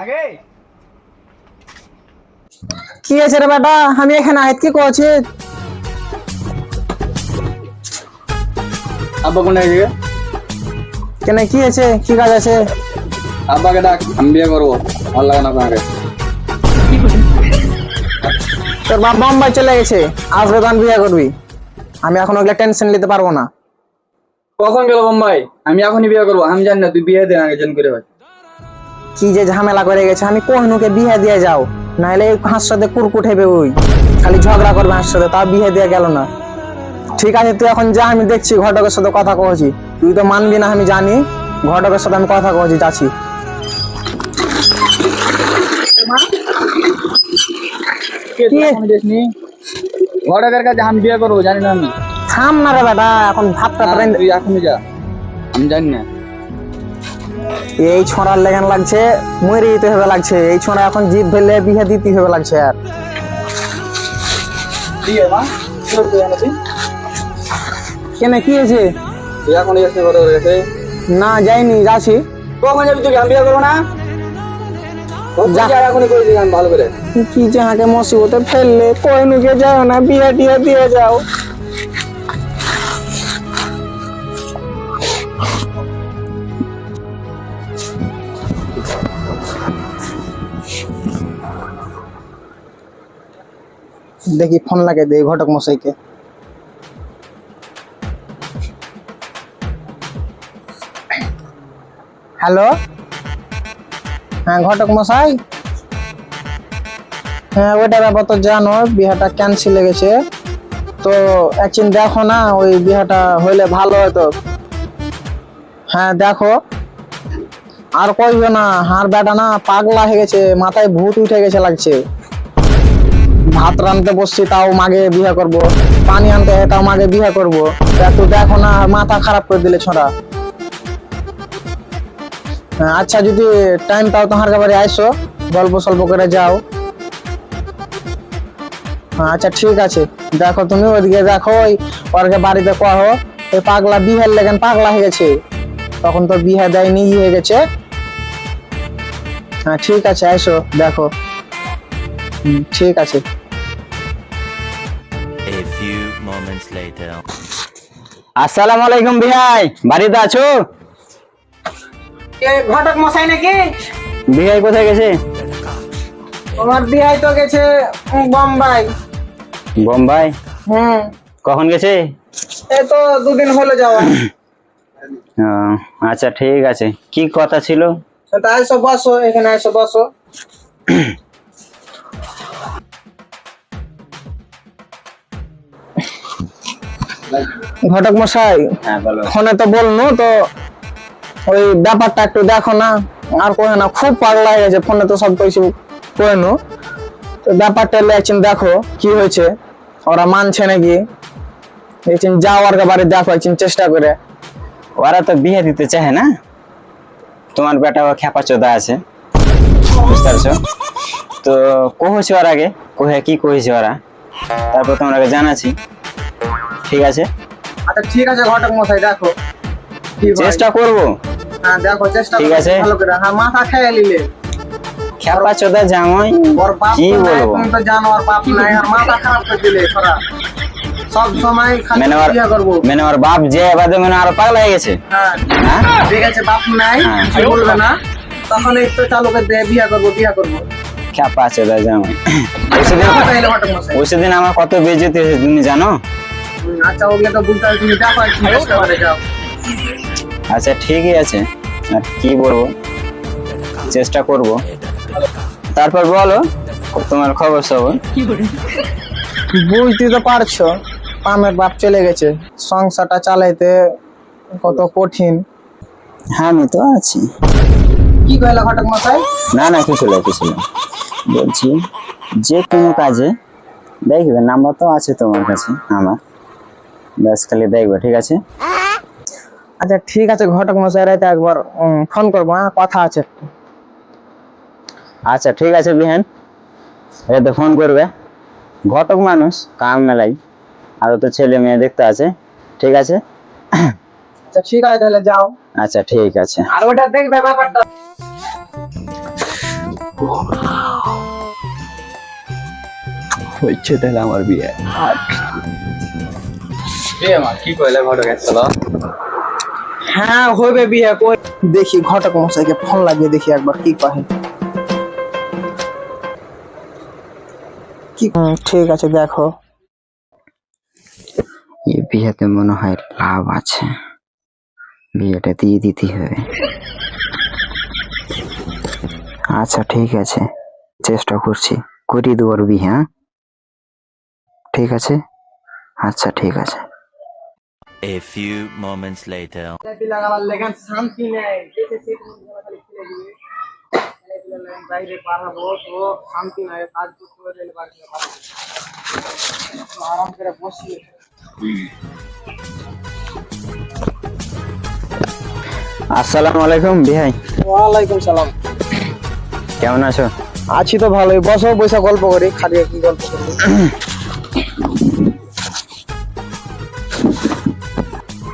আগে। কি আছে রে বেটা? আমি এখানে আইত কি করছি? আব্বা কোন দিকে কেন কি আছে কি কাজ আছে? আব্বাকে ডাক আমি বিয়ে করব। ভালো লাগে না আপনাকে তোর বাপ বোম্বাই চলে গেছে। আসবে তখন বিয়ে করবি। আমি এখন ওগুলো টেনশন নিতে পারব না। কখন গেল বোম্বাই? আমি এখনই বিয়ে করব। আমি জানি না তুই বিয়ে দে আগে জন করে ভাই। কি যে ঝামেলা করে গেছে? আমি কোহনুকে বিয়ে দিয়ে যাও। নাহলে হাঁস সাথে কুরকুট হেবে ওই। খালি ঝগড়া করবে হাঁস সাথে তাও বিয়ে দিয়ে গেল না। ঠিক আছে তুই এখন যা আমি দেখছি ঘটকের সাথে কথা কহছি তুই তো মানবি না আমি জানি। ঘটকের সাথে আমি কথা কহছি যাচ্ছি। ঘটকের কাছে আমি বিয়ে করব জানি না আমি। থাম না রে বেটা এখন ভাতটা না, তুই এখনই যা। আমি জানি না। এই ছোঁড়ার লেগান লাগছে মরে যেতে হবে লাগছে। এই ছোঁড়া এখন জিদ ধরলে বিয়ে দিতে হবে লাগছে আর। কেন কি হয়েছে? এখন না যাইনি যাচ্ছি। কখন যাবি তুই বিয়ে করব না? কি হাঁকে মুসিবতে ফেললে কই নুকে যাও না বিয়ে টিয়ে দিয়ে যাও। দেখি ফোন লাগে দে ঘটক মশাইকে। হ্যালো? হ্যাঁ ঘটক মশাই? হ্যাঁ ওইটা ব্যাপার তো জানো, বিহাটা ক্যান্সেল হয়ে গেছে। তো একদিন দেখো না, ওই বিহাটা হইলে ভালো হতো। হ্যাঁ দেখো। আর কইবে না হার বেটা না পাগলা হয়ে গেছে, মাথায় ভূত উঠে গেছে লাগছে। ভাত রানতে বসছি তাও মাগে বিয়ে করব। পানি আনতে তাও মাগে বিয়ে করব। তো একটু দেখো না মাথা খারাপ করে দিলে ছোড়া। হ্যাঁ, আচ্ছা যদি টাইম পাও তোমার বাড়ি আইসো গল্প সল্প করে যাও। হ্যাঁ, আচ্ছা ঠিক আছে। দেখো তুমি ওদিকে দেখো ওই ওরকে বাড়িতে কহো এই পাগলা বিহার লেগেন পাগলা হয়ে গেছে। তখন তো বিহে দেয়নি হয়ে গেছে। হ্যাঁ ঠিক আছে আইসো দেখো। ঠিক আছে। Moments later. আসসালামু আলাইকুম বিহাই বাড়িতে আছো? ঘটক মশাই নাকি? বিহাই কোথায় গেছে? তোমার বিহাই তো গেছে বোম্বাই। বোম্বাই? হুম। কখন গেছে? এই তো দুদিন হলো যাওয়া। ও, আচ্ছা ঠিক আছে। কি কথা ছিল? তা এসো বসো এখানে এসো বসো। ঘটক মশাই হ্যাঁ ফোনে তো বলনু তো ওই ব্যাপারটা একটু দেখো না। আর কোহে না খুব পাগলা হয়ে গেছে ফোনে তো সব কিছু করে নু। তো ব্যাপারটা লেছেন দেখো কি হয়েছে। ওরা মানছে নাকি? দেখছেন যাওয়ার বাড়ি দেখো চেষ্টা করে। ওরা তো বিয়ে দিতে চায় না? তোমার বেটা ও খেপা চোদা আছে। বুঝতে পারছ? তো কহেছে ওর আগে? কোহে কি কহেছে ওরা? তারপর তোমাকে জানাচ্ছি। ঠিক আছে। আচ্ছা ঠিক আছে ঘটক মশাই দেখো। চেষ্টা করব। হ্যাঁ দেখো চেষ্টা ঠিক আছে। ভালো করে। হ্যাঁ মাথা খেয়ে নিলে। খেপা চোদা জামাই ওর বাপ কি বলব? তুমি তো জানো ওর বাপ নাই আর মাথা খারাপ করে দিলে তোরা সব সময় খালি মানে বিয়ে করব। মানে ওর বাপ যে এবারে মানে আরও পাগলা হয়ে গেছে। হ্যাঁ হ্যাঁ? ঠিক আছে বাপ নাই হ্যাঁ। বলবে না। তখন একটু চালু করে বিয়ে করব বিয়ে করব। খেপা দাদা জামাই। ওই সেদিন মশাই। ওই আমার কত বেজতি হয়েছে তুমি জানো? আচ্ছা ওগুলো তো বুঝতে করে যাও। আচ্ছা ঠিকই আছে। আর কি বলব? চেষ্টা করব। তারপর বলো তোমার খবর সবর? বুঝতে তো পারছ পামের বাপ চলে গেছে। সংসারটা চালাইতে কত কঠিন। হ্যাঁ আমি তো আছি। কি কইলা ঘটক মশাই? না না কিছু না কিছু না। বলছি যে কোনো কাজে দেখবে নাম্বার তো আছে তোমার কাছে আমার। ব্যাস খালি দেখবে ঠিক আছে? আচ্ছা ঠিক আছে ঘটক মশাই রাতে একবার উম, ফোন করব হ্যাঁ? কথা আছে। একটু আচ্ছা ঠিক আছে বিহান। এতে ফোন করবে। ঘটক মানুষ কাম মেলাই। আরও তো ছেলে মেয়ে দেখতে আছে ঠিক আছে? আচ্ছা ঠিক আছে তাহলে যাও। আচ্ছা ঠিক আছে। আর ওটা দেখবে ব্যাপারটা। হচ্ছে তাহলে আমার বিয়ে। বিয়ে মা কি কইলে ঘটক আসছিল হ্যাঁ হবে বিয়ে কই? দেখি ঘটক মশাইকে ফোন লাগিয়ে দেখি একবার কি কহে। কি ঠিক আছে দেখো। এই বিয়েতে মনে হয় লাভ আছে। বিয়েটা দিয়ে দিতে হবে। আচ্ছা ঠিক আছে। চেষ্টা করছি। করি দেওয়ার বিয়ে হ্যাঁ? ঠিক আছে? আচ্ছা ঠিক আছে। A few moments later. লাগাবার লেগান শান্তি নেই। বাইরে পারাবো তো শান্তি নাই কাজ করতে পারলে আরাম করে বসি আসসালামু আলাইকুম বিহাই ওয়ালাইকুম সালাম। কেমন আছো? আছি তো ভালোই বসো বসে গল্প করি খালি কি গল্প করব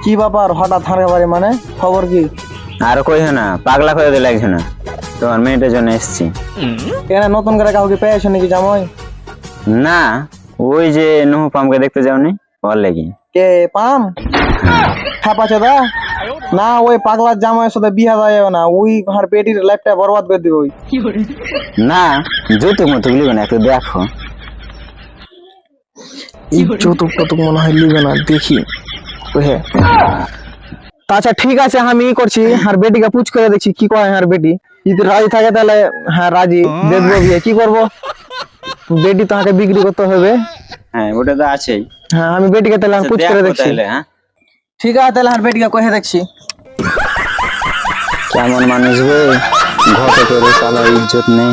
কি ব্যাপার? হঠাৎ হারে বাড়ি মানে? খবর কি? আর কইও না পাগলা করে দিলে একজন। তোমার মেয়েটার জন্য এসছি। এখানে নতুন করে কাউকে পেয়েছ নাকি জামাই? না ওই যে নুহু পামকে দেখতে যাওনি ওর লেগে। কে পাম? হ্যাঁ দা না ওই পাগলার জামাইয়ের সাথে বিয়া দেওয়া যাবে না। ওই আর বেটির লাইফটা বরবাদ করে দিবে ওই। না যৌতুক মতুক লিবে না একটু দেখো। এই যৌতুক টতুক মনে হয় লিবে না দেখি। আচ্ছা ঠিক আছে আমি ই করছি। আর বেটিকে পুচ করে দেখছি কি কয় আর বেটি? যদি রাজি থাকে তাহলে হ্যাঁ রাজি। দেখব বিয়ে কি করব? বেটি তোমাকে বিক্রি করতে হবে। হ্যাঁ ওটা তো আছেই। হ্যাঁ আমি বেটিকে তাহলে আমি পুচ করে দেখো দেখছি। হ্যাঁ। ঠিক আছে তাহলে আর বেটিকে কহে দেখছি। কেমন মানুষ গো ঘটে করে চালা ইজ্জত নেই।